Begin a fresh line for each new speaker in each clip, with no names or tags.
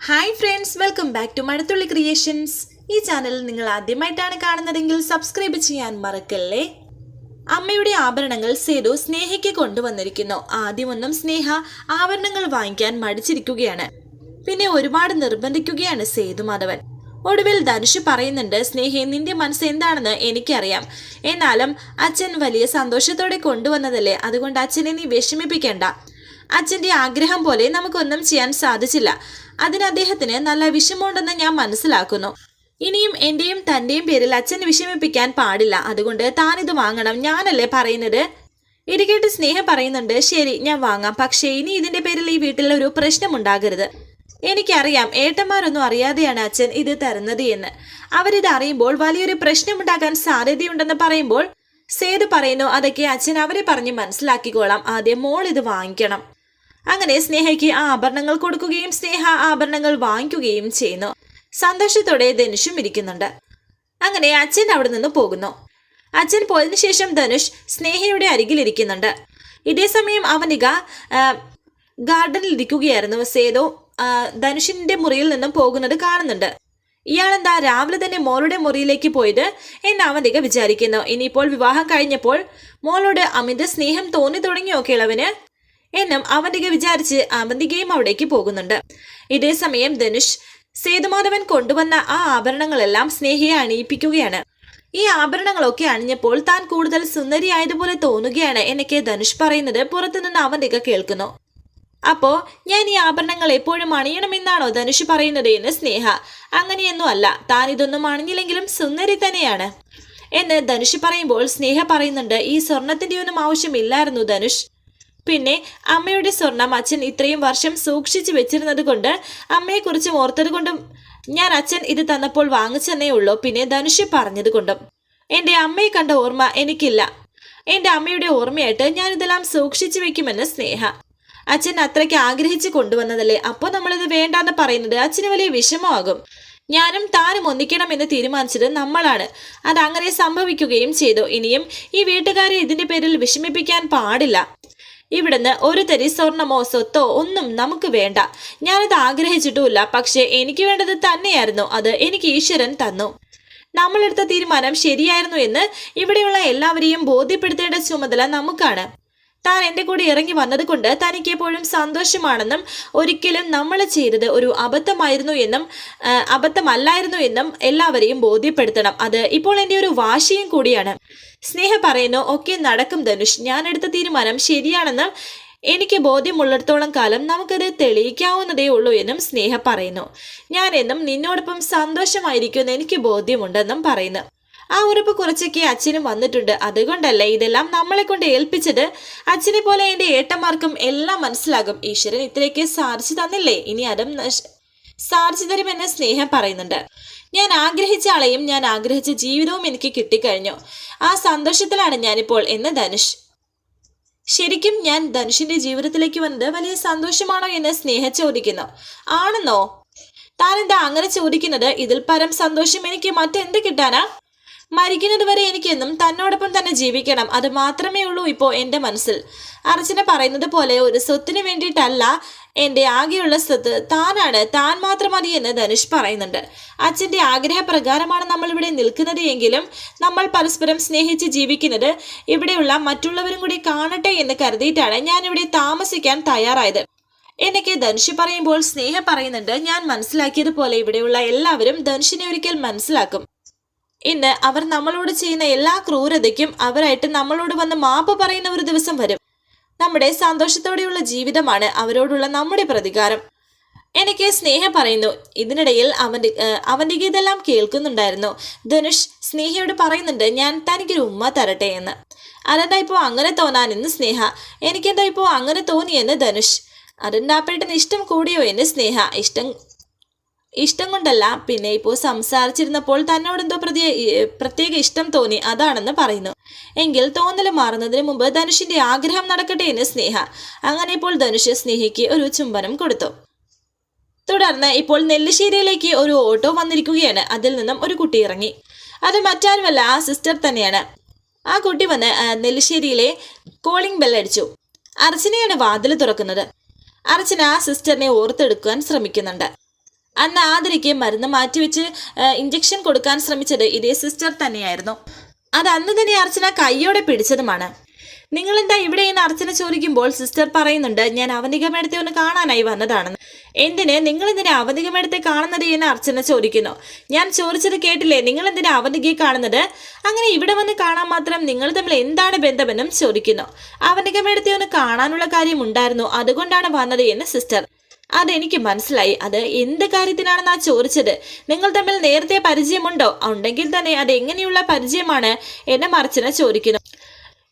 Hi friends welcome back to Mazhathulli creations ഈ channel നിങ്ങൾ ആദ്യമായിട്ടാണ് കാണുന്നതെങ്കിൽ സബ്സ്ക്രൈബ് ചെയ്യാൻ മറക്കല്ലേ? അമ്മയുടെ ആഭരണങ്ങൾ സേതു സ്നേഹയ്ക്ക് കൊണ്ടുവന്നിരിക്കുന്നു. ആദ്യമൊന്നും സ്നേഹ ആഭരണങ്ങൾ വാങ്ങിക്കാൻ മടിച്ചിരിക്കുകയാണ്. പിന്നെ ഒരുപാട് നിർബന്ധിക്കുകയാണ് സേതു മാധവൻ. ഒടുവിൽ ധനുഷ് പറയുന്നുണ്ട് സ്നേഹയെ നിന്റെ മനസ്സ് എന്താണെന്ന് എനിക്കറിയാം. എന്നാലും അച്ഛൻ വലിയ സന്തോഷത്തോടെ കൊണ്ടുവന്നതല്ലേ? അതുകൊണ്ട് അച്ഛനെ നീ വിഷമിപ്പിക്കേണ്ട. അച്ഛന്റെ ആഗ്രഹം പോലെ നമുക്കൊന്നും ചെയ്യാൻ സാധിച്ചില്ല. അതിന് അദ്ദേഹത്തിന് നല്ല വിഷമമുണ്ടെന്ന് ഞാൻ മനസ്സിലാക്കുന്നു. ഇനിയും എന്റെയും തന്റെയും പേരിൽ അച്ഛനെ വിഷമിപ്പിക്കാൻ പാടില്ല. അതുകൊണ്ട് താനിത് വാങ്ങണം. ഞാനല്ലേ പറയുന്നത്? ഇത് കേട്ട് സ്നേഹം പറയുന്നുണ്ട്. ശരി ഞാൻ വാങ്ങാം. പക്ഷേ ഇനി ഇതിന്റെ പേരിൽ ഈ വീട്ടിൽ ഒരു പ്രശ്നമുണ്ടാകരുത് എനിക്കറിയാം ഏട്ടന്മാരൊന്നും അറിയാതെയാണ് അച്ഛൻ ഇത് തരുന്നത് എന്ന്. അവരിത് അറിയുമ്പോൾ വലിയൊരു പ്രശ്നമുണ്ടാകാൻ സാധ്യതയുണ്ടെന്ന് പറയുമ്പോൾ സേതു പറയുന്നു അതൊക്കെ അച്ഛൻ അവരെ പറഞ്ഞ് മനസ്സിലാക്കിക്കോളാം. ആദ്യം മോൾ ഇത് വാങ്ങിക്കണം. അങ്ങനെ സ്നേഹയ്ക്ക് ആഭരണങ്ങൾ കൊടുക്കുകയും സ്നേഹ ആഭരണങ്ങൾ വാങ്ങിക്കുകയും ചെയ്യുന്നു. സന്തോഷത്തോടെ ധനുഷും ഇരിക്കുന്നുണ്ട്. അങ്ങനെ അച്ഛൻ അവിടെ നിന്ന് പോകുന്നു. അച്ഛൻ പോയതിന് ശേഷം ധനുഷ് സ്നേഹയുടെ അരികിലിരിക്കുന്നുണ്ട് ഇതേസമയം അവനിക ഗാർഡനിൽ ഇരിക്കുകയായിരുന്നു. സേതു ധനുഷിന്റെ മുറിയിൽ നിന്നും പോകുന്നത് കാണുന്നുണ്ട്. ഇയാളെന്താ രാവിലെ തന്നെ മോളുടെ മുറിയിലേക്ക് പോയത് എന്ന് അവനിക വിചാരിക്കുന്നു. ഇനിയിപ്പോൾ വിവാഹം കഴിഞ്ഞപ്പോൾ മോളോട് അമിത സ്നേഹം തോന്നി തുടങ്ങിയോ കിളവന്? എന്നും അവന്തിക വിചാരിച്ച് അവന്തികയും അവിടേക്ക് പോകുന്നുണ്ട്. ഇതേ സമയം ധനുഷ് സേതുമാധവൻ കൊണ്ടുവന്ന ആ ആഭരണങ്ങളെല്ലാം സ്നേഹയെ അണിയിപ്പിക്കുകയാണ്. ഈ ആഭരണങ്ങളൊക്കെ അണിഞ്ഞപ്പോൾ താൻ കൂടുതൽ സുന്ദരിയായതുപോലെ തോന്നുകയാണ് എന്നൊക്കെ ധനുഷ് പറയുന്നത് പുറത്തുനിന്ന് അവന്തിക കേൾക്കുന്നു. അപ്പോ ഞാൻ ഈ ആഭരണങ്ങൾ എപ്പോഴും അണിയണമെന്നാണോ ധനുഷ് പറയുന്നത് എന്ന് സ്നേഹ അങ്ങനെയൊന്നും അല്ല താൻ ഇതൊന്നും അണിഞ്ഞില്ലെങ്കിലും സുന്ദരി തന്നെയാണ്. എന്ന് ധനുഷ് പറയുമ്പോൾ സ്നേഹ പറയുന്നുണ്ട് ഈ സ്വർണത്തിന്റെ ഒന്നും ആവശ്യമില്ലായിരുന്നു ധനുഷ്. പിന്നെ അമ്മയുടെ സ്വർണം അച്ഛൻ ഇത്രയും വർഷം സൂക്ഷിച്ചു വെച്ചിരുന്നത് കൊണ്ട് അമ്മയെക്കുറിച്ച് ഓർത്തത് കൊണ്ടും ഞാൻ അച്ഛൻ ഇത് തന്നപ്പോൾ വാങ്ങിച്ചെന്നേ ഉള്ളൂ. പിന്നെ ധനുഷ് പറഞ്ഞത് കൊണ്ടും. എന്റെ അമ്മയെ കണ്ട ഓർമ്മ എനിക്കില്ല. എന്റെ അമ്മയുടെ ഓർമ്മയായിട്ട് ഞാൻ ഇതെല്ലാം സൂക്ഷിച്ചു വെക്കുമെന്ന് സ്നേഹ. അച്ഛൻ അത്രയ്ക്ക് ആഗ്രഹിച്ച് കൊണ്ടുവന്നതല്ലേ? അപ്പോൾ നമ്മളിത് വേണ്ടാന്ന് പറയുന്നത് അച്ഛന് വലിയ വിഷമമാകും. ഞാനും താനും ഒന്നിക്കണം എന്ന് തീരുമാനിച്ചത് നമ്മളാണ്. അത് അങ്ങനെ സംഭവിക്കുകയും ചെയ്തു. ഇനിയും ഈ വീട്ടുകാരെ ഇതിന്റെ പേരിൽ വിഷമിപ്പിക്കാൻ പാടില്ല. ഇവിടുന്ന് ഒരു തരി സ്വർണമോ സ്വത്തോ ഒന്നും നമുക്ക് വേണ്ട. ഞാനത് ആഗ്രഹിച്ചിട്ടുമില്ല. പക്ഷേ എനിക്ക് വേണ്ടത് തന്നെയായിരുന്നു. അത് എനിക്ക് ഈശ്വരൻ തന്നു. നമ്മളെടുത്ത തീരുമാനം ശരിയായിരുന്നു എന്ന് ഇവിടെയുള്ള എല്ലാവരെയും ബോധ്യപ്പെടുത്തേണ്ട ചുമതല നമുക്കാണ്. താൻ എന്റെ കൂടെ ഇറങ്ങി വന്നത് കൊണ്ട് തനിക്ക് എപ്പോഴും സന്തോഷമാണെന്നും ഒരിക്കലും നമ്മൾ ചെയ്തത് ഒരു അബദ്ധമായിരുന്നു എന്നും അബദ്ധമല്ലായിരുന്നു എന്നും എല്ലാവരെയും ബോധ്യപ്പെടുത്തണം. അത് ഇപ്പോൾ എന്റെ ഒരു വാശിയും കൂടിയാണ്. സ്നേഹ പറയുന്നു ഒക്കെ നടക്കും ധനുഷ്. ഞാൻ എടുത്ത തീരുമാനം ശരിയാണെന്നും എനിക്ക് ബോധ്യമുള്ളിടത്തോളം കാലം നമുക്കത് തെളിയിക്കാവുന്നതേ ഉള്ളൂ എന്നും സ്നേഹ പറയുന്നു. ഞാൻ എന്നും നിന്നോടൊപ്പം സന്തോഷമായിരിക്കുമെന്ന് എനിക്ക് ബോധ്യമുണ്ടെന്നും പറയുന്നു. ആ ഉറപ്പ് കുറച്ചൊക്കെ അച്ഛനും വന്നിട്ടുണ്ട്. അതുകൊണ്ടല്ലേ ഇതെല്ലാം നമ്മളെ കൊണ്ട് ഏൽപ്പിച്ചത്? അച്ഛനെ പോലെ എന്റെ ഏട്ടന്മാർക്കും എല്ലാം മനസ്സിലാകും. ഈശ്വരൻ ഇത്രയൊക്കെ സാധിച്ചു തന്നില്ലേ? ഇനി അതും സാധിച്ചു തരുമെന്ന് സ്നേഹം പറയുന്നുണ്ട്. ഞാൻ ആഗ്രഹിച്ച ആളെയും ഞാൻ ആഗ്രഹിച്ച ജീവിതവും എനിക്ക് കിട്ടിക്കഴിഞ്ഞു. ആ സന്തോഷത്തിലാണ് ഞാനിപ്പോൾ എന്ന് ധനുഷ്. ശരിക്കും ഞാൻ ധനുഷിന്റെ ജീവിതത്തിലേക്ക് വന്നത് വലിയ സന്തോഷമാണോ എന്ന് സ്നേഹ ചോദിക്കുന്നു. ആണെന്നോ? താനെന്താ അങ്ങനെ ചോദിക്കുന്നത്? ഇതിൽ പരം സന്തോഷം എനിക്ക് മറ്റെന്ത് കിട്ടാനാ? മരിക്കുന്നത് വരെ എനിക്കെന്നും തന്നോടൊപ്പം തന്നെ ജീവിക്കണം. അത് മാത്രമേ ഉള്ളൂ ഇപ്പോൾ എന്റെ മനസ്സിൽ. അർച്ചന പറയുന്നത് പോലെ ഒരു സ്വത്തിന് വേണ്ടിയിട്ടല്ല എന്റെ ആകെയുള്ള സ്വത്ത് താനാണ്. താൻ മാത്രം മതി എന്ന് ധനുഷ് പറയുന്നുണ്ട്. അച്ഛന്റെ ആഗ്രഹപ്രകാരമാണ് നമ്മൾ ഇവിടെ നിൽക്കുന്നത് എങ്കിലും നമ്മൾ പരസ്പരം സ്നേഹിച്ച് ജീവിക്കുന്നത് ഇവിടെയുള്ള മറ്റുള്ളവരും കൂടി കാണട്ടെ എന്ന് കരുതിയിട്ടാണ് ഞാൻ ഇവിടെ താമസിക്കാൻ തയ്യാറായത്. എന്നൊക്കെ ധനുഷ് പറയുമ്പോൾ സ്നേഹം പറയുന്നുണ്ട്. ഞാൻ മനസ്സിലാക്കിയതുപോലെ ഇവിടെയുള്ള എല്ലാവരും ധനുഷിനെ ഒരിക്കൽ മനസ്സിലാക്കും. ഇന്ന് അവർ നമ്മളോട് ചെയ്യുന്ന എല്ലാ ക്രൂരതയ്ക്കും അവരായിട്ട് നമ്മളോട് വന്ന് മാപ്പ് പറയുന്ന ഒരു ദിവസം വരും. നമ്മുടെ സന്തോഷത്തോടെയുള്ള ജീവിതമാണ് അവരോടുള്ള നമ്മുടെ പ്രതികാരം. എനിക്ക് സ്നേഹം പറയുന്നു. ഇതിനിടയിൽ അവന്റെ അവന്റെ ഇതെല്ലാം കേൾക്കുന്നുണ്ടായിരുന്നു. ധനുഷ് സ്നേഹയോട് പറയുന്നുണ്ട് ഞാൻ തനിക്കൊരു ഉമ്മ തരട്ടെ എന്ന്. അതെന്താ ഇപ്പോൾ അങ്ങനെ തോന്നാനെന്ന് സ്നേഹ? എനിക്കെന്താ ഇപ്പോൾ അങ്ങനെ തോന്നിയെന്ന് ധനുഷ്? അതെന്താ പെട്ടെന്ന് ഇഷ്ടം കൂടിയോ എന്ന് സ്നേഹ? ഇഷ്ടം ഇഷ്ടം കൊണ്ടല്ല. പിന്നെ ഇപ്പോൾ സംസാരിച്ചിരുന്നപ്പോൾ തന്നോടെന്തോ പ്രത്യേക പ്രത്യേക ഇഷ്ടം തോന്നി. അതാണെന്ന് പറയുന്നു. എങ്കിൽ തോന്നൽ മാറുന്നതിന് മുമ്പ് ധനുഷിന്റെ ആഗ്രഹം നടക്കട്ടെ എന്ന് സ്നേഹ. അങ്ങനെ ഇപ്പോൾ ധനുഷ് സ്നേഹയ്ക്ക് ഒരു ചുംബനം കൊടുത്തു. തുടർന്ന് ഇപ്പോൾ നെല്ലിശ്ശേരിയിലേക്ക് ഒരു ഓട്ടോ വന്നിരിക്കുകയാണ്. അതിൽ നിന്നും ഒരു കുട്ടി ഇറങ്ങി. അത് മറ്റാരുമല്ല ആ സിസ്റ്റർ തന്നെയാണ്. ആ കുട്ടി വന്ന് നെല്ലശ്ശേരിയിലെ കോളിംഗ് ബെല്ലടിച്ചു അർച്ചനയാണ് വാതിൽ തുറക്കുന്നത്. അർച്ചന ആ സിസ്റ്ററിനെ ഓർത്തെടുക്കാൻ ശ്രമിക്കുന്നുണ്ട്. അന്ന് ആതിരയ്ക്ക് മരുന്ന് മാറ്റിവെച്ച് ഇഞ്ചക്ഷൻ കൊടുക്കാൻ ശ്രമിച്ചത് ഇതേ സിസ്റ്റർ തന്നെയായിരുന്നു. അത് അന്ന് തന്നെ അർച്ചന കൈയോടെ പിടിച്ചതുമാണ്. നിങ്ങളെന്താ ഇവിടെ എന്ന് അർച്ചന ചോദിക്കുമ്പോൾ സിസ്റ്റർ പറയുന്നുണ്ട് ഞാൻ അവന്തിക ഒന്ന് കാണാനായി വന്നതാണെന്ന്. എന്തിന്? നിങ്ങൾ എന്തിനെ അവനിക മേടത്തെ കാണുന്നത്? എന്ന് അർച്ചന ചോദിക്കുന്നു. ഞാൻ ചോദിച്ചത് കേട്ടില്ലേ? നിങ്ങൾ എന്തിനെ അവനികയെ കാണുന്നത്? അങ്ങനെ ഇവിടെ വന്ന് കാണാൻ മാത്രം നിങ്ങൾ തമ്മിൽ എന്താണ് ബന്ധമെന്നും ചോദിക്കുന്നു. അവന്തിക ഒന്ന് കാണാനുള്ള കാര്യം ഉണ്ടായിരുന്നു അതുകൊണ്ടാണ് വന്നത് എന്ന് സിസ്റ്റർ അതെനിക്ക് മനസ്സിലായി. അത് എന്ത് കാര്യത്തിനാണെന്നാ ചോദിച്ചത്? നിങ്ങൾ തമ്മിൽ നേരത്തെ പരിചയമുണ്ടോ? ഉണ്ടെങ്കിൽ തന്നെ അത് എങ്ങനെയുള്ള പരിചയമാണ് എന്നെ മറിച്ചന ചോദിക്കുന്നു.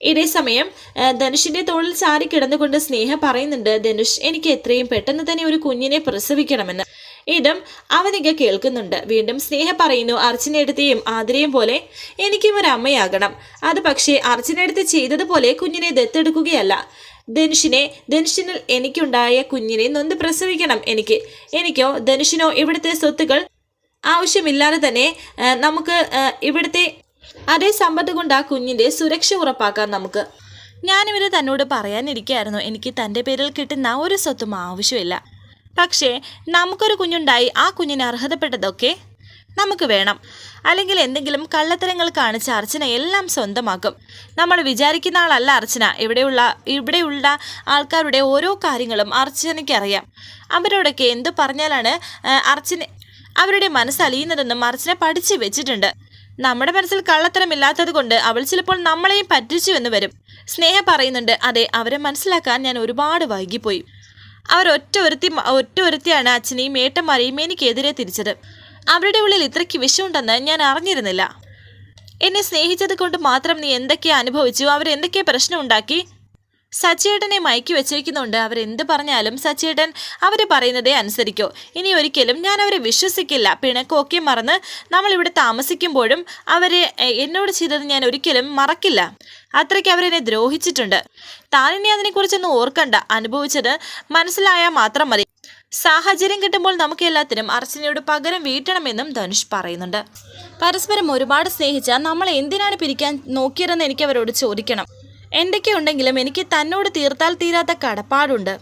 ഇതേ സമയം ആ, ധനുഷിന്റെ തോളിൽ ചാരി കിടന്നുകൊണ്ട് സ്നേഹ പറയുന്നുണ്ട് ധനുഷ് എനിക്ക് എത്രയും പെട്ടെന്ന് തന്നെ ഒരു കുഞ്ഞിനെ പ്രസവിക്കണമെന്ന്. ഇതും അവനിക കേൾക്കുന്നുണ്ട്. വീണ്ടും സ്നേഹ പറയുന്നു അർച്ചനയെടുത്തെയും ആതിരയും പോലെ എനിക്കും ഒരു അമ്മയാകണം. അത് പക്ഷേ അർച്ചനയെടുത്ത് ചെയ്തതുപോലെ കുഞ്ഞിനെ ദത്തെടുക്കുകയല്ല. ധനുഷിനെ ധനുഷിനിൽ എനിക്കുണ്ടായ കുഞ്ഞിനെ നൊന്ന് പ്രസവിക്കണം എനിക്ക്. എനിക്കോ ധനുഷിനോ ഇവിടുത്തെ സ്വത്തുകൾ ആവശ്യമില്ലാതെ തന്നെ നമുക്ക് ഇവിടുത്തെ അതേ സമ്പത്ത് കൊണ്ട് ആ കുഞ്ഞിന്റെ സുരക്ഷ ഉറപ്പാക്കാം നമുക്ക്. ഞാനിവരെ തന്നോട് പറയാനിരിക്കായിരുന്നു എനിക്ക് തന്റെ പേരിൽ കിട്ടുന്ന ഒരു സ്വത്തും ആവശ്യമില്ല. പക്ഷേ നമുക്കൊരു കുഞ്ഞുണ്ടായി ആ കുഞ്ഞിന് അർഹതപ്പെട്ടതൊക്കെ നമുക്ക് വേണം. അല്ലെങ്കിൽ എന്തെങ്കിലും കള്ളത്തരങ്ങൾ കാണിച്ച അർച്ചന എല്ലാം സ്വന്തമാക്കും. നമ്മൾ വിചാരിക്കുന്ന ആളല്ല അർച്ചന. ഇവിടെയുള്ള ഇവിടെയുള്ള ആൾക്കാരുടെ ഓരോ കാര്യങ്ങളും അർച്ചനയ്ക്ക് അറിയാം അവരോടൊക്കെ എന്ത് പറഞ്ഞാലാണ് അർച്ചന അവരുടെ മനസ്സലിയുന്നതെന്നും അർച്ചന പഠിച്ചു വെച്ചിട്ടുണ്ട്. നമ്മുടെ മനസ്സിൽ കള്ളത്തരമില്ലാത്തത് കൊണ്ട് അവൾ ചിലപ്പോൾ നമ്മളെയും പറ്റിച്ചു എന്ന് വരും. സ്നേഹ പറയുന്നുണ്ട് അതെ അവരെ മനസ്സിലാക്കാൻ ഞാൻ ഒരുപാട് വൈകിപ്പോയി. അവർ ഒറ്റ ഒരുത്തി ഒറ്റ ഒരുത്തിയാണ് അച്ഛനെയും ഏട്ടന്മാരെയും എനിക്കെതിരെ തിരിച്ചത്. അവരുടെ ഉള്ളിൽ ഇത്രയ്ക്ക് വിഷമുണ്ടെന്ന് ഞാൻ അറിഞ്ഞിരുന്നില്ല. എന്നെ സ്നേഹിച്ചത് കൊണ്ട് മാത്രം നീ എന്തൊക്കെ അനുഭവിച്ചു അവരെന്തൊക്കെ പ്രശ്നം ഉണ്ടാക്കി സച്ചേട്ടനെ മയക്കി വെച്ചേക്കുന്നുണ്ട് അവരെന്ത് പറഞ്ഞാലും സച്ചേട്ടൻ അവർ പറയുന്നതേ അനുസരിക്കോ. ഇനി ഒരിക്കലും ഞാൻ അവരെ വിശ്വസിക്കില്ല. പിണക്കമൊക്കെ മറന്ന് നമ്മളിവിടെ താമസിക്കുമ്പോഴും അവരെ എന്നോട് ചെയ്തത് ഞാൻ ഒരിക്കലും മറക്കില്ല. അത്രയ്ക്ക് അവരെന്നെ ദ്രോഹിച്ചിട്ടുണ്ട്. താനിനി അതിനെക്കുറിച്ചൊന്നും ഓർക്കണ്ട. അനുഭവിച്ചത് മനസ്സിലായാൽ മാത്രം മതി. സാഹചര്യം കിട്ടുമ്പോൾ നമുക്ക് എല്ലാത്തിനും അർച്ചനയോട് പകരം വീട്ടണമെന്നും ധനുഷ് പറയുന്നുണ്ട്. പരസ്പരം ഒരുപാട് സ്നേഹിച്ച നമ്മൾ എന്തിനാണ് പിരിക്കാൻ നോക്കിയതെന്ന് എനിക്ക് അവരോട് ചോദിക്കണം. എന്തൊക്കെ ഉണ്ടെങ്കിലും എനിക്ക് തന്നോട് തീർത്താൽ തീരാത്ത കടപ്പാടുണ്ട്.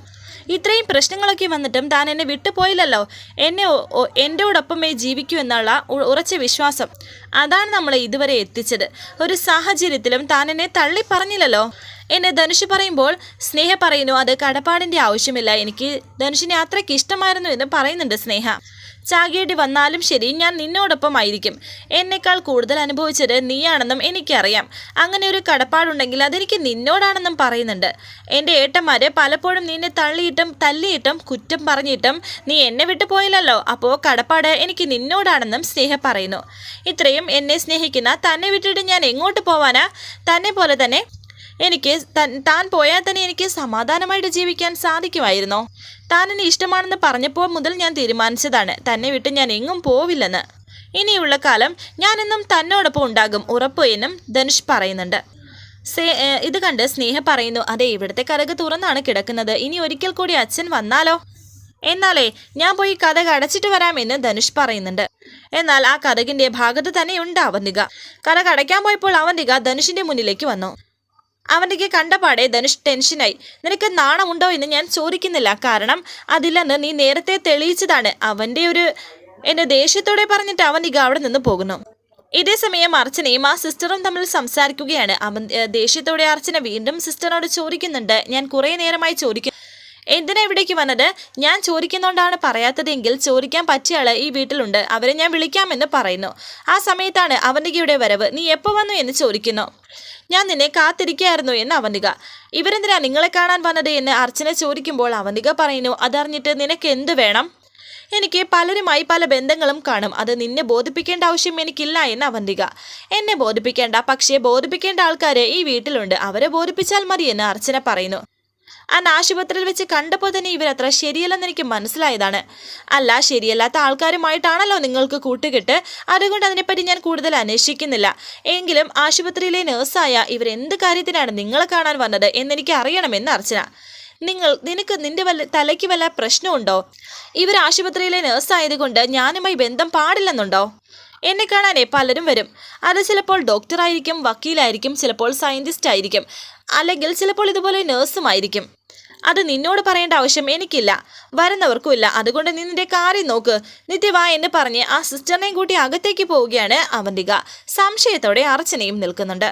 ഇത്രയും പ്രശ്നങ്ങളൊക്കെ വന്നിട്ടും താൻ എന്നെ വിട്ടുപോയില്ലല്ലോ. എന്നെ എന്റെ എന്റെയോടൊപ്പമേ ജീവിക്കൂ എന്നുള്ള ഉറച്ച വിശ്വാസം. അതാണ് നമ്മളെ ഇതുവരെ എത്തിച്ചത്. ഒരു സാഹചര്യത്തിലും താൻ എന്നെ തള്ളി പറഞ്ഞില്ലല്ലോ എന്നെ ധനുഷ് പറയുമ്പോൾ സ്നേഹ പറയുന്നു അത് കടപ്പാടിന്റെ ആവശ്യമില്ല. എനിക്ക് ധനുഷിനെ അത്രയ്ക്ക് ഇഷ്ടമായിരുന്നു എന്ന് പറയുന്നുണ്ട് സ്നേഹ. ചാകേണ്ടി വന്നാലും ശരി ഞാൻ നിന്നോടൊപ്പം ആയിരിക്കും എന്നേക്കാൾ കൂടുതൽ അനുഭവിച്ചത് നീയാണെന്നും എനിക്കറിയാം. അങ്ങനെ ഒരു കടപ്പാടുണ്ടെങ്കിൽ അതെനിക്ക് നിന്നോടാണെന്നും പറയുന്നുണ്ട്. എന്റെ ഏട്ടന്മാരെ പലപ്പോഴും നിന്നെ തള്ളിയിട്ടും തല്ലിയിട്ടും കുറ്റം പറഞ്ഞിട്ടും നീ എന്നെ വിട്ടു പോയില്ലല്ലോ. അപ്പോൾ കടപ്പാട് എനിക്ക് നിന്നോടാണെന്നും സ്നേഹ പറയുന്നു. ഇത്രയും എന്നെ സ്നേഹിക്കുന്ന തന്നെ വിട്ടിട്ട് ഞാൻ എങ്ങോട്ട് പോവാനാ? തന്നെ പോലെ തന്നെ എനിക്ക് തൻ- പോയാൽ തന്നെ എനിക്ക് സമാധാനമായിട്ട് ജീവിക്കാൻ സാധിക്കുമായിരുന്നോ. താൻ എന്നെ ഇഷ്ടമാണെന്ന് പറഞ്ഞപ്പോൾ മുതൽ ഞാൻ തീരുമാനിച്ചതാണ്. തന്നെ വിട്ട് ഞാൻ എങ്ങും പോവില്ലെന്ന്. ഇനിയുള്ള കാലം ഞാനെന്നും തന്നോടൊപ്പം ഉണ്ടാകും ഉറപ്പ് എന്നും ധനുഷ് പറയുന്നുണ്ട്. സേ ഇത് കണ്ട് സ്നേഹ പറയുന്നു അതെ ഇവിടുത്തെ കരക് തുറന്നാണ് കിടക്കുന്നത്. ഇനി ഒരിക്കൽ കൂടി അച്ഛൻ വന്നാലോ? എന്നാലേ ഞാൻ പോയി കഥക് അടച്ചിട്ട് വരാമെന്ന് ധനുഷ് പറയുന്നുണ്ട്. എന്നാൽ ആ കഥകിന്റെ ഭാഗത്ത് തന്നെയുണ്ട് അവന്തിക കഥ കടയ്ക്കാൻ പോയപ്പോൾ അവന്തിക ധനുഷിന്റെ മുന്നിലേക്ക് വന്നു. അവന്റെ കണ്ടപാടെ ധനുഷ് ടെൻഷനായി. നിനക്ക് നാണമുണ്ടോ എന്ന് ഞാൻ ചോദിക്കുന്നില്ല. കാരണം അതില്ലെന്ന് നീ നേരത്തെ തെളിയിച്ചതാണ്. അവന്റെ ഒരു എന്നെ ദേഷ്യത്തോടെ പറഞ്ഞിട്ട് അവൻ ഇക അവിടെ നിന്ന് പോകുന്നു. ഇതേ സമയം അർച്ചനയും ആ സിസ്റ്ററും തമ്മിൽ സംസാരിക്കുകയാണ്. അവൻ ദേഷ്യത്തോടെ അർച്ചന വീണ്ടും സിസ്റ്ററോട് ചോദിക്കുന്നുണ്ട്. ഞാൻ കുറേ നേരമായി ചോദിക്കുന്നു എന്തിനാ ഇവിടേക്ക് വന്നത്? ഞാൻ ചോദിക്കുന്നോണ്ടാണ് പറയാത്തതെങ്കിൽ ചോദിക്കാൻ പറ്റിയ ആൾ ഈ വീട്ടിലുണ്ട്. അവരെ ഞാൻ വിളിക്കാമെന്ന് പറയുന്നു. ആ സമയത്താണ് അവന്തികയുടെ വരവ്. നീ എപ്പോൾ വന്നു എന്ന് ചോദിക്കുന്നു. ഞാൻ നിന്നെ കാത്തിരിക്കുകയായിരുന്നു എന്ന് അവന്തിക. ഇവരെന്തിനാ നിങ്ങളെ കാണാൻ വന്നത് എന്ന് അർച്ചന ചോദിക്കുമ്പോൾ അവന്തിക പറയുന്നു അതറിഞ്ഞിട്ട് നിനക്ക് എന്ത് വേണം? എനിക്ക് പലരുമായി പല ബന്ധങ്ങളും കാണും. അത് നിന്നെ ബോധിപ്പിക്കേണ്ട ആവശ്യം എനിക്കില്ല എന്ന് അവന്തിക. എന്നെ ബോധിപ്പിക്കേണ്ട. പക്ഷേ ബോധിപ്പിക്കേണ്ട ആൾക്കാരെ ഈ വീട്ടിലുണ്ട്. അവരെ ബോധിപ്പിച്ചാൽ മതി എന്ന് അർച്ചന പറയുന്നു. അന്ന് ആശുപത്രിയിൽ വെച്ച് കണ്ടപ്പോൾ തന്നെ ഇവരത്ര ശരിയല്ലെന്ന് എനിക്ക് മനസ്സിലായതാണ്. അല്ല ശരിയല്ലാത്ത ആൾക്കാരുമായിട്ടാണല്ലോ നിങ്ങൾക്ക് കൂട്ടുകെട്ട്. അതുകൊണ്ട് അതിനെപ്പറ്റി ഞാൻ കൂടുതൽ അന്വേഷിക്കുന്നില്ല. എങ്കിലും ആശുപത്രിയിലെ നേഴ്സായ ഇവരെന്ത് കാര്യത്തിനാണ് നിങ്ങളെ കാണാൻ വന്നത് എന്നെനിക്ക് അറിയണമെന്ന് അർച്ചന. നിങ്ങൾ നിനക്ക് നിന്റെ വല്ല തലയ്ക്ക് വല്ല പ്രശ്നമുണ്ടോ? ഇവർ ആശുപത്രിയിലെ നേഴ്സായതുകൊണ്ട് ഞാനുമായി ബന്ധം പാടില്ലെന്നുണ്ടോ? എന്നെ കാണാനേ പലരും വരും. അത് ചിലപ്പോൾ ഡോക്ടറായിരിക്കും വക്കീലായിരിക്കും ചിലപ്പോൾ സയന്റിസ്റ്റ് ആയിരിക്കും അല്ലെങ്കിൽ ചിലപ്പോൾ ഇതുപോലെ നേഴ്സുമായിരിക്കും. അത് നിന്നോട് പറയേണ്ട ആവശ്യം എനിക്കില്ല. വരുന്നവർക്കും ഇല്ല അതുകൊണ്ട് നീ നിന്റെ കാര്യം നോക്ക്. നിത്യവാ എന്ന് പറഞ്ഞ് ആ സിസ്റ്ററിനെയും കൂട്ടി അകത്തേക്ക് പോവുകയാണ് അവന്തിക. സംശയത്തോടെ അർച്ചനയും നിൽക്കുന്നുണ്ട്.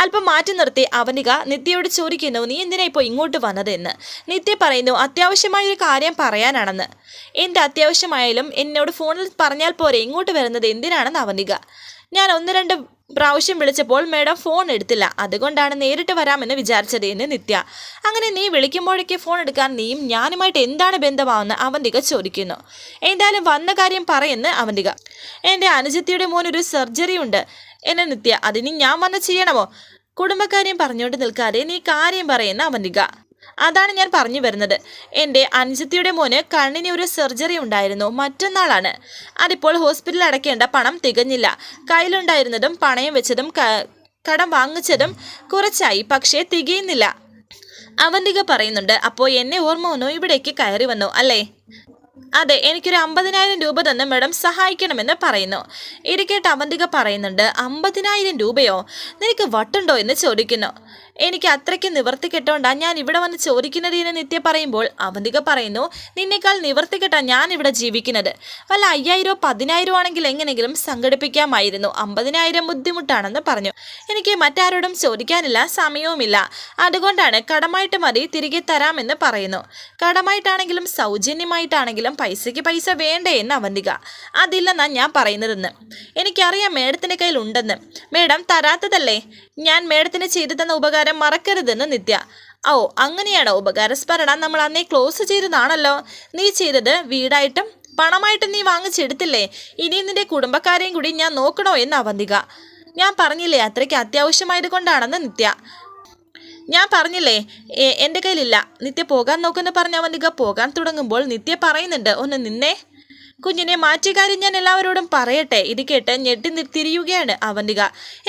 അല്പം മാറ്റി നിർത്തി അവനിക നിത്യയോട് ചോദിക്കുന്നു നീ എന്തിനാ ഇപ്പോൾ ഇങ്ങോട്ട് വന്നത് എന്ന് നിത്യ പറയുന്നു അത്യാവശ്യമായ ഒരു കാര്യം പറയാനാണെന്ന്. എന്ത് അത്യാവശ്യമായാലും എന്നോട് ഫോണിൽ പറഞ്ഞാൽ പോരെ ഇങ്ങോട്ട് വരുന്നത് എന്തിനാണെന്ന് അവനിക ഞാൻ ഒന്ന് രണ്ട് പ്രാവശ്യം വിളിച്ചപ്പോൾ മേഡം ഫോൺ എടുത്തില്ല. അതുകൊണ്ടാണ് നേരിട്ട് വരാമെന്ന് വിചാരിച്ചത് എന്ന് നിത്യ. അങ്ങനെ നീ വിളിക്കുമ്പോഴേക്ക് ഫോൺ എടുക്കാൻ നീയും ഞാനുമായിട്ട് എന്താണ് ബന്ധമാവെന്ന് അവന്തിക ചോദിക്കുന്നു. എന്തായാലും വന്ന കാര്യം പറയുന്നു അവന്തിക. എന്റെ അനുജത്തിയുടെ മോൻ ഒരു സർജറി ഉണ്ട് എന്നെ നിത്യ. അതിനി ഞാൻ വന്ന് ചെയ്യണമോ? കുടുംബക്കാര്യം പറഞ്ഞുകൊണ്ട് നിൽക്കാതെ നീ കാര്യം പറയുന്ന അവന്തിക. അതാണ് ഞാൻ പറഞ്ഞു വരുന്നത്. എന്റെ അനുജത്തിയുടെ മോന് കണ്ണിന് ഒരു സർജറി ഉണ്ടായിരുന്നു. മറ്റന്നാളാണ്. അതിപ്പോൾ ഹോസ്പിറ്റലിൽ അടയ്ക്കേണ്ട പണം തികഞ്ഞില്ല. കയ്യിലുണ്ടായിരുന്നതും പണയം വെച്ചതും കടം വാങ്ങിച്ചതും കുറച്ചായി. പക്ഷേ തികയുന്നില്ല. അവന്തിക പറയുന്നുണ്ട് അപ്പോൾ എന്നെ ഓർമ്മ വന്നു? ഇവിടേക്ക് കയറി വന്നു? അല്ലേ? അതെ എനിക്കൊരു അമ്പതിനായിരം രൂപ തന്ന് മാഡം സഹായിക്കണമെന്ന് പറയുന്നു. ഇരിക്കേട്ട് അവന്തിക പറയുന്നുണ്ട് അമ്പതിനായിരം രൂപയോ? നിനക്ക് വട്ടുണ്ടോ? എന്ന് ചോദിക്കുന്നു. എനിക്ക് അത്രയ്ക്ക് നിവർത്തി കെട്ടോണ്ടാ ഞാൻ ഇവിടെ വന്ന് ചോദിക്കുന്നത് എന്ന് നിത്യ പറയുമ്പോൾ അവന്തിക പറയുന്നു നിന്നേക്കാൾ നിവർത്തി കെട്ടാ ഞാൻ ഇവിടെ ജീവിക്കുന്നത്. വല്ല അയ്യായിരോ പതിനായിരോ ആണെങ്കിൽ എങ്ങനെങ്കിലും സംഘടിപ്പിക്കാമായിരുന്നു. അമ്പതിനായിരം ബുദ്ധിമുട്ടാണെന്ന് പറഞ്ഞു. എനിക്ക് മറ്റാരോടും ചോദിക്കാനില്ല സമയവുമില്ല. അതുകൊണ്ടാണ് കടമായിട്ട് മതി തിരികെ തരാമെന്ന് പറയുന്നു. കടമായിട്ടാണെങ്കിലും സൗജന്യമായിട്ടാണെങ്കിലും പൈസയ്ക്ക് പൈസ വേണ്ടേ എന്ന് അവന്തിക. അതില്ലെന്നാ ഞാൻ പറയുന്നതെന്ന്. എനിക്കറിയാം മേഡത്തിന്റെ കയ്യിൽ ഉണ്ടെന്ന് മേഡം തരാത്തതല്ലേ? ഞാൻ മേഡത്തിന് ചെയ്തു തന്ന ഉപകാരം മറക്കരുതെന്ന് നിത്യ. ഓ അങ്ങനെയാണോ ഉപകാരസ്മരണ നമ്മൾ അന്നേ ക്ലോസ് ചെയ്തതാണല്ലോ. നീ ചെയ്തത് വീടായിട്ടും പണമായിട്ടും നീ വാങ്ങിച്ചെടുത്തില്ലേ? ഇനി നിന്റെ കുടുംബക്കാരെയും കൂടി ഞാൻ നോക്കണോ എന്ന് അവന്തിക. ഞാൻ പറഞ്ഞില്ലേ അത്രയ്ക്ക് അത്യാവശ്യമായത് കൊണ്ടാണെന്ന് നിത്യ. ഞാൻ പറഞ്ഞില്ലേ എന്റെ കയ്യിലില്ല. നിത്യ പോകാൻ നോക്കുമെന്ന് പറഞ്ഞ അവന്തിക പോകാൻ തുടങ്ങുമ്പോൾ നിത്യ പറയുന്നുണ്ട് ഒന്ന് നിന്നേ. കുഞ്ഞിനെ മാറ്റിയ കാര്യം ഞാൻ എല്ലാവരോടും പറയട്ടെ. ഇത് കേട്ട് ഞെട്ടി തിരിയുകയാണ് അവന്തിക.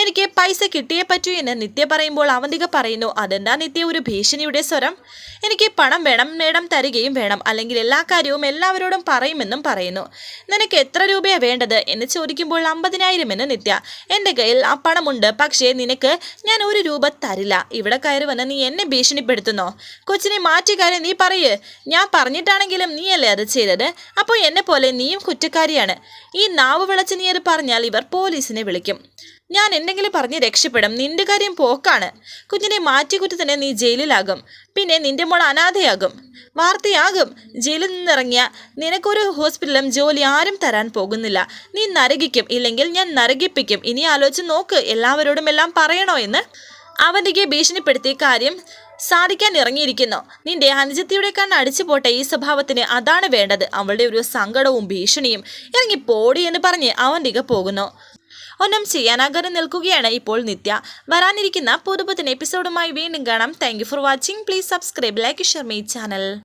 എനിക്ക് പൈസ കിട്ടിയേ പറ്റൂ എന്ന് നിത്യ പറയുമ്പോൾ അവന്തിക പറയുന്നു അതെന്താ നിത്യ ഒരു ഭീഷണിയുടെ സ്വരം? എനിക്ക് പണം വേണം മേഡം തരികയും വേണം. അല്ലെങ്കിൽ എല്ലാ കാര്യവും എല്ലാവരോടും പറയുമെന്നും പറയുന്നു. നിനക്ക് എത്ര രൂപയാണ് വേണ്ടത്? എന്ന് ചോദിക്കുമ്പോൾ അമ്പതിനായിരം എന്ന് നിത്യ. എന്റെ കയ്യിൽ ആ പണമുണ്ട്. പക്ഷേ നിനക്ക് ഞാൻ ഒരു രൂപ തരില്ല. ഇവിടെ കയറി വന്ന് നീ എന്നെ ഭീഷണിപ്പെടുത്തുന്നോ? കൊച്ചിനെ മാറ്റിയ കാര്യം നീ പറയ്. ഞാൻ പറഞ്ഞിട്ടാണെങ്കിലും നീയല്ലേ അത് ചെയ്തത്? അപ്പോൾ എന്നെ പോലെ നീയും കുറ്റക്കാരിയാണ്. ഈ നാവ് വിളച്ച് നീ അത് പറഞ്ഞാൽ ഇവർ പോലീസിനെ വിളിക്കും. ഞാൻ എന്തെങ്കിലും പറഞ്ഞ് രക്ഷപ്പെടും. നിന്റെ കാര്യം പോക്കാണ്. കുഞ്ഞിനെ മാറ്റിക്കുറ്റി തന്നെ നീ ജയിലിലാകും. പിന്നെ നിന്റെ മോൾ അനാഥയാകും. വാർത്തയാകും. ജയിലിൽ നിന്നിറങ്ങിയ നിനക്കൊരു ഹോസ്പിറ്റലും ജോലി ആരും തരാൻ പോകുന്നില്ല. നീ നരകിക്കും. ഇല്ലെങ്കിൽ ഞാൻ നരകിപ്പിക്കും. ഇനി ആലോചിച്ച് നോക്ക്. എല്ലാവരോടും എല്ലാം പറയണോ എന്ന്. അവന്തിക്ക് ഭീഷണിപ്പെടുത്തി കാര്യം സാധിക്കാൻ ഇറങ്ങിയിരിക്കുന്നു. നിന്റെ അനുജത്തിയുടെ കണ്ണ് അടിച്ചു പോട്ടെ ഈ സ്വഭാവത്തിന് അതാണ് വേണ്ടത്. അവളുടെ ഒരു സങ്കടവും ഭീഷണിയും ഇറങ്ങി പോടി എന്ന് പറഞ്ഞ് അവന്തിക പോകുന്നു. ഒന്നും ചെയ്യാനാകാതെ നിൽക്കുകയാണ് ഇപ്പോൾ നിത്യ. വരാനിരിക്കുന്ന പുതുപുത്തൻ എപ്പിസോഡുമായി വീണ്ടും കാണാം. Thank for watching please subscribe like share my channel